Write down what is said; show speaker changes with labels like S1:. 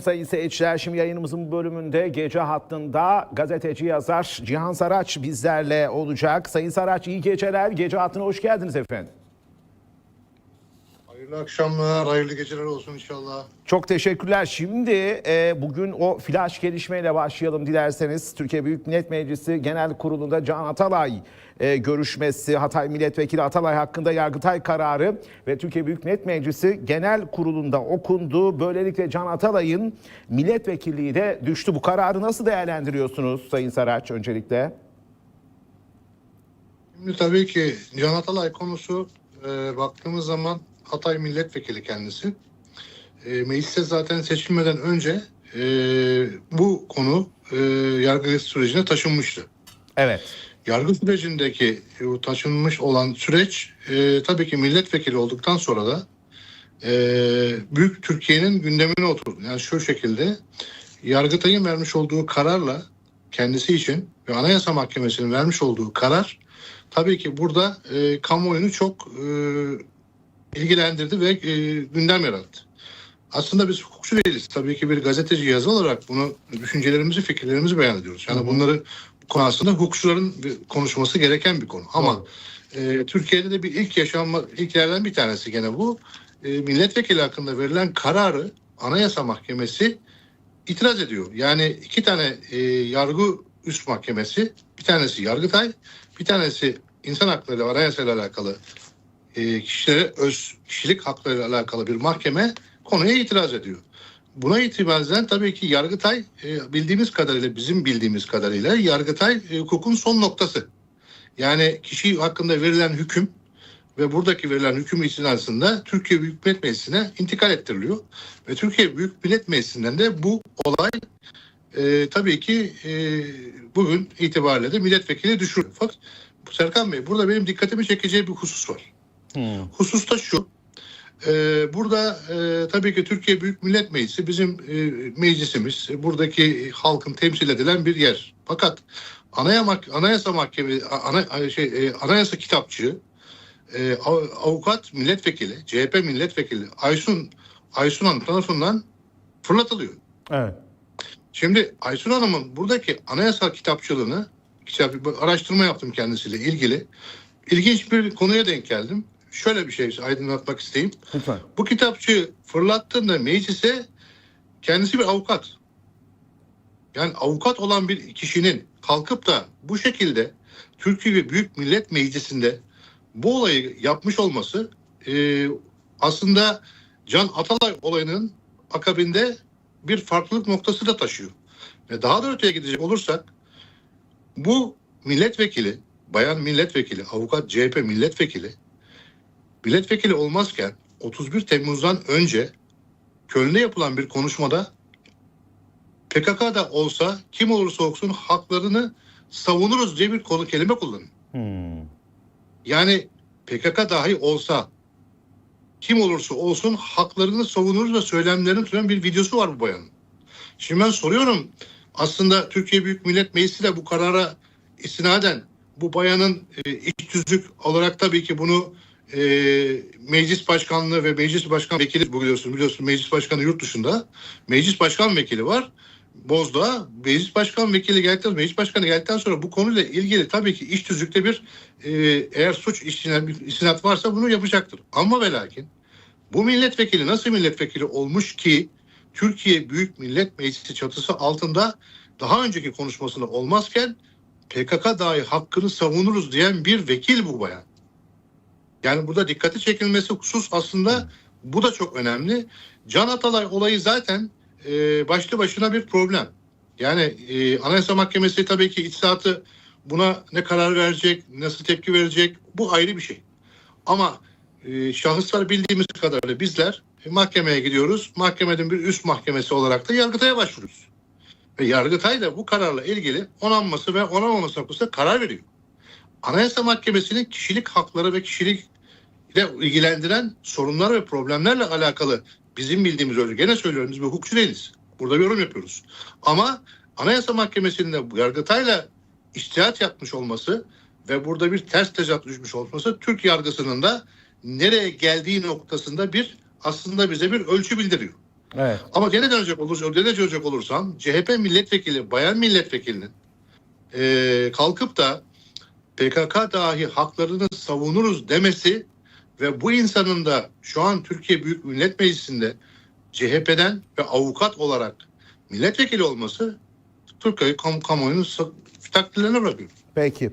S1: Sayın seyirciler şimdi yayınımızın bu bölümünde gece hattında gazeteci yazar Cihan Saraç bizlerle olacak. Sayın Saraç iyi geceler. Gece hattına hoş geldiniz efendim.
S2: Hayırlı akşamlar, hayırlı geceler olsun inşallah.
S1: Çok teşekkürler. Şimdi e, bugün o flash gelişmeyle başlayalım dilerseniz. Türkiye Büyük Millet Meclisi Genel Kurulu'nda Can Atalay e, görüşmesi, Hatay Milletvekili Atalay hakkında Yargıtay kararı ve Türkiye Büyük Millet Meclisi Genel Kurulu'nda okundu. Böylelikle Can Atalay'ın milletvekilliği de düştü. Bu kararı nasıl değerlendiriyorsunuz Sayın Saraç öncelikle?
S2: Şimdi tabii ki Can Atalay konusu e, baktığımız zaman Hatay milletvekili kendisi. E, meclise zaten seçilmeden önce e, bu konu e, yargı sürecine taşınmıştı.
S1: Evet.
S2: Yargı sürecindeki e, taşınmış olan süreç e, tabii ki milletvekili olduktan sonra da e, Büyük Türkiye'nin gündemine oturdu. Yani şu şekilde Yargıtay'ın vermiş olduğu kararla kendisi için ve Anayasa Mahkemesi'nin vermiş olduğu karar tabii ki burada e, kamuoyunu çok e, ilgilendirdi ve e, gündem yarattı. Aslında biz hukukçu değiliz. Tabii ki bir gazeteci yazı olarak bunu düşüncelerimizi, fikirlerimizi beyan ediyoruz. Yani
S1: Hı hı.
S2: bunları bu konu aslında hukukçuların bir konuşması gereken bir konu. Ama e, Türkiye'de de bir ilk yaşanma ilklerden bir tanesi gene bu. E, milletvekili hakkında verilen kararı Anayasa Mahkemesi itiraz ediyor. Yani iki tane e, yargı üst mahkemesi, bir tanesi Yargıtay, bir tanesi insan hakları ve anayasa ile alakalı e, kişilere öz kişilik hakları ile alakalı bir mahkeme konuya itiraz ediyor. Buna itibazen tabii ki Yargıtay e, bildiğimiz kadarıyla bizim bildiğimiz kadarıyla Yargıtay e, hukukun son noktası. Yani kişi hakkında verilen hüküm ve buradaki verilen hüküm istinasında Türkiye Büyük Millet Meclisi'ne intikal ettiriliyor. Ve Türkiye Büyük Millet Meclisi'nden de bu olay e, tabii ki e, bugün itibariyle de milletvekili düşürüyor. Fakat Serkan Bey burada benim dikkatimi çekeceği bir husus var. Husus da şu. e, burada e, tabii ki Türkiye Büyük Millet Meclisi bizim e, meclisimiz. e, buradaki halkın temsil edilen bir yer. Fakat Anayasa, Anayasa Mahkemesi, ana, şey, e, Anayasa Kitapçığı, e, av- avukat milletvekili, CHP milletvekili Aysun Aysun Hanım tarafından fırlatılıyor.
S1: Evet.
S2: Şimdi Aysun Hanım'ın buradaki anayasa kitapçılığını araştırma yaptım kendisiyle ilgili. İlginç bir konuya denk geldim. Şöyle bir şey aydınlatmak isteyeyim.
S1: Lütfen.
S2: Bu kitapçı fırlattığında meclise kendisi bir avukat. Yani avukat olan bir kişinin kalkıp da bu şekilde Türkiye Büyük Millet Meclisi'nde bu olayı yapmış olması e, aslında Can Atalay olayının akabinde bir farklılık noktası da taşıyor. Ve daha da öteye gidecek olursak bu milletvekili, bayan milletvekili, avukat CHP milletvekili milletvekili olmazken 31 Temmuz'dan önce Köln'de yapılan bir konuşmada PKK'da olsa kim olursa olsun haklarını savunuruz diye bir konu kelime kullanıyor.
S1: Hmm.
S2: Yani PKK dahi olsa kim olursa olsun haklarını savunuruz ve söylemlerini tutan bir videosu var bu bayanın. Şimdi ben soruyorum aslında Türkiye Büyük Millet Meclisi de bu karara istinaden bu bayanın e, iç olarak tabii ki bunu e, meclis başkanlığı ve meclis başkan vekili biliyorsun biliyorsun meclis başkanı yurt dışında meclis başkan vekili var. Bozda meclis başkan vekili geldikten meclis başkanı geldikten sonra bu konuyla ilgili tabii ki iş tüzükte bir e, eğer suç istinat varsa bunu yapacaktır. Ama ve lakin bu milletvekili nasıl milletvekili olmuş ki Türkiye Büyük Millet Meclisi çatısı altında daha önceki konuşmasında olmazken PKK dahi hakkını savunuruz diyen bir vekil bu bayan. Yani burada dikkati çekilmesi husus aslında bu da çok önemli. Can Atalay olayı zaten e, başlı başına bir problem. Yani e, Anayasa Mahkemesi tabii ki içtihatı buna ne karar verecek, nasıl tepki verecek bu ayrı bir şey. Ama e, şahıslar bildiğimiz kadarıyla bizler e, mahkemeye gidiyoruz. Mahkemenin bir üst mahkemesi olarak da Yargıtay'a başvuruyoruz. Ve Yargıtay da bu kararla ilgili onanması ve onanmaması noktasında karar veriyor. Anayasa Mahkemesi'nin kişilik hakları ve kişilikle ilgilendiren sorunlar ve problemlerle alakalı bizim bildiğimiz öyle gene söylüyorum biz bir hukukçu değiliz. Burada bir yorum yapıyoruz. Ama Anayasa Mahkemesi'nde bu Yargıtay'la iştihat yapmış olması ve burada bir ters tezat düşmüş olması Türk yargısının da nereye geldiği noktasında bir aslında bize bir ölçü bildiriyor.
S1: Evet.
S2: Ama gene dönecek olursa, gene dönecek olursam CHP milletvekili, bayan milletvekilinin eee, kalkıp da PKK dahi haklarını savunuruz demesi ve bu insanın da şu an Türkiye Büyük Millet Meclisi'nde CHP'den ve avukat olarak milletvekili olması Türkiye kam kamuoyunun takdirlerine bırakıyor.
S1: Peki.